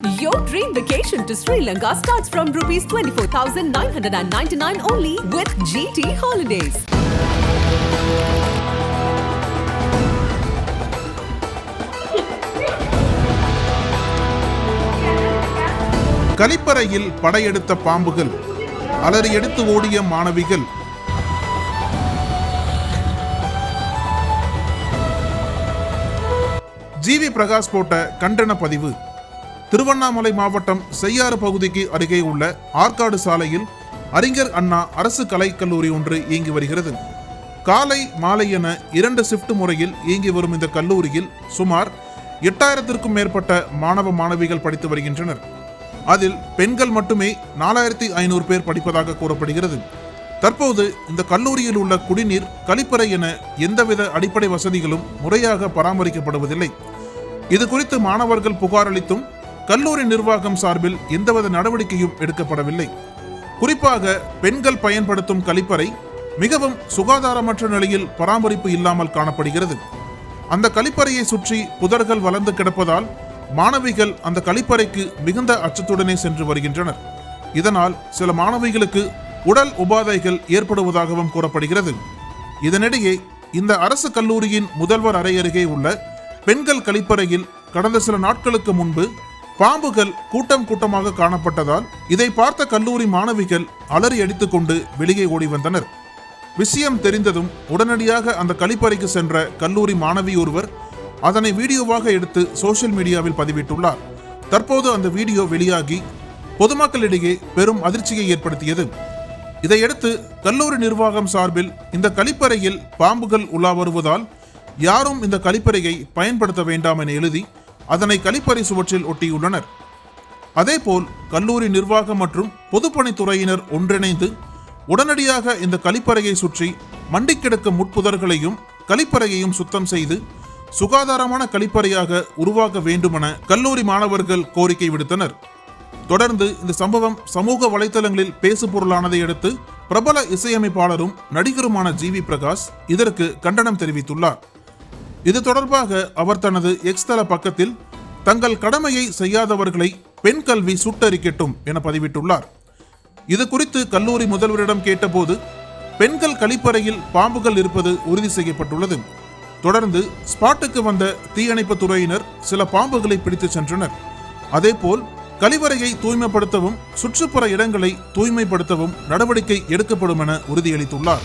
Your dream vacation to Sri Lanka starts from rupees 24,999 only with GT Holidays. கலிப்பறையில் படையெடுத்த பாம்புகள் அலறி எடுத்து ஓடிய மாணவிகள் ஜிவி பிரகாஷ் போட்ட கண்டன பதிவு திருவண்ணாமலை மாவட்டம் செய்யாறு பகுதிக்கு அருகே உள்ள ஆற்காடு சாலையில் அறிஞர் அண்ணா அரசு கலைக் கல்லூரி ஒன்று இயங்கி வருகிறது. காலை மாலை என இரண்டு ஷிஃப்ட் முறையில் இயங்கி வரும் இந்த கல்லூரியில் சுமார் எட்டாயிரத்திற்கும் மேற்பட்ட மாணவ மாணவிகள் படித்து வருகின்றனர். அதில் பெண்கள் மட்டுமே நாலாயிரத்தி ஐநூறு பேர் படிப்பதாக கூறப்படுகிறது. தற்போது இந்த கல்லூரியில் உள்ள குடிநீர் கழிப்பறை என எந்தவித அடிப்படை வசதிகளும் முறையாக பராமரிக்கப்படுவதில்லை. இது குறித்து மாணவர்கள் புகார் அளித்தும் கல்லூரி நிர்வாகம் சார்பில் எந்தவித நடவடிக்கையும் எடுக்கப்படவில்லை. குறிப்பாக பெண்கள் பயன்படுத்தும் கழிப்பறை மிகவும் சுகாதாரமற்ற நிலையில் பராமரிப்பு இல்லாமல் காணப்படுகிறது. அந்த கழிப்பறையை சுற்றி புதர்கள் வளர்ந்து கிடப்பதால் மாணவிகள் அந்த கழிப்பறைக்கு மிகுந்த அச்சத்துடனே சென்று வருகின்றனர். இதனால் சில மாணவிகளுக்கு உடல் உபாதைகள் ஏற்படுவதாகவும் கூறப்படுகிறது. இதனிடையே இந்த அரசு கல்லூரியின் முதல்வர் அறை அருகே உள்ள பெண்கள் கழிப்பறையில் கடந்த சில நாட்களுக்கு முன்பு பாம்புகள் கூட்டம் கூட்டமாக காணப்பட்டதால் இதை பார்த்த கல்லூரி மாணவிகள் அலறி அடித்துக்கொண்டு வெளியே ஓடி வந்தனர். விஷயம் தெரிந்ததும் உடனடியாக அந்த கழிப்பறைக்கு சென்ற கல்லூரி மாணவி ஒருவர் அதனை வீடியோவாக எடுத்து சோஷியல் மீடியாவில் பதிவிட்டுள்ளார். தற்போது அந்த வீடியோ வெளியாகி பொதுமக்களிடையே பெரும் அதிர்ச்சியை ஏற்படுத்தியது. இதையடுத்து கல்லூரி நிர்வாகம் சார்பில் இந்த கழிப்பறையில் பாம்புகள் உலா வருவதால் யாரும் இந்த கழிப்பறையை பயன்படுத்த வேண்டாம் என எழுதி அதனை கழிப்பறை சுவற்றில் ஒட்டியுள்ளனர். அதேபோல் கல்லூரி நிர்வாகம் மற்றும் பொதுப்பணித்துறையினர் ஒன்றிணைந்து உடனடியாக இந்த கழிப்பறையை சுற்றி மண்டி கிடக்கும் முட்புதர்களையும் கழிப்பறையையும் சுத்தம் செய்து சுகாதாரமான கழிப்பறையாக உருவாக்க வேண்டுமென கல்லூரி மாணவர்கள் கோரிக்கை விடுத்தனர். தொடர்ந்து இந்த சம்பவம் சமூக வலைதளங்களில் பேசு பொருளானதை அடுத்து பிரபல இசையமைப்பாளரும் நடிகருமான ஜிவி பிரகாஷ் இதற்கு கண்டனம் தெரிவித்துள்ளார். இது தொடர்பாக அவர் தனது எக்ஸ் தள பக்கத்தில் தங்கள் கடமையை செய்யாதவர்களை பெண் கல்வி சுட்டரிக்கட்டும் என பதிவிட்டுள்ளார். இது குறித்து கல்லூரி முதல்வரிடம் கேட்டபோது பெண்கள் கழிப்பறையில் பாம்புகள் இருப்பது உறுதி செய்யப்பட்டுள்ளது. தொடர்ந்து ஸ்பாட்டுக்கு வந்த தீயணைப்பு துறையினர் சில பாம்புகளை பிடித்து சென்றனர். அதேபோல் கழிவறையை தூய்மைப்படுத்தவும் சுற்றுப்புற இடங்களை தூய்மைப்படுத்தவும் நடவடிக்கை எடுக்கப்படும் என உறுதியளித்துள்ளார்.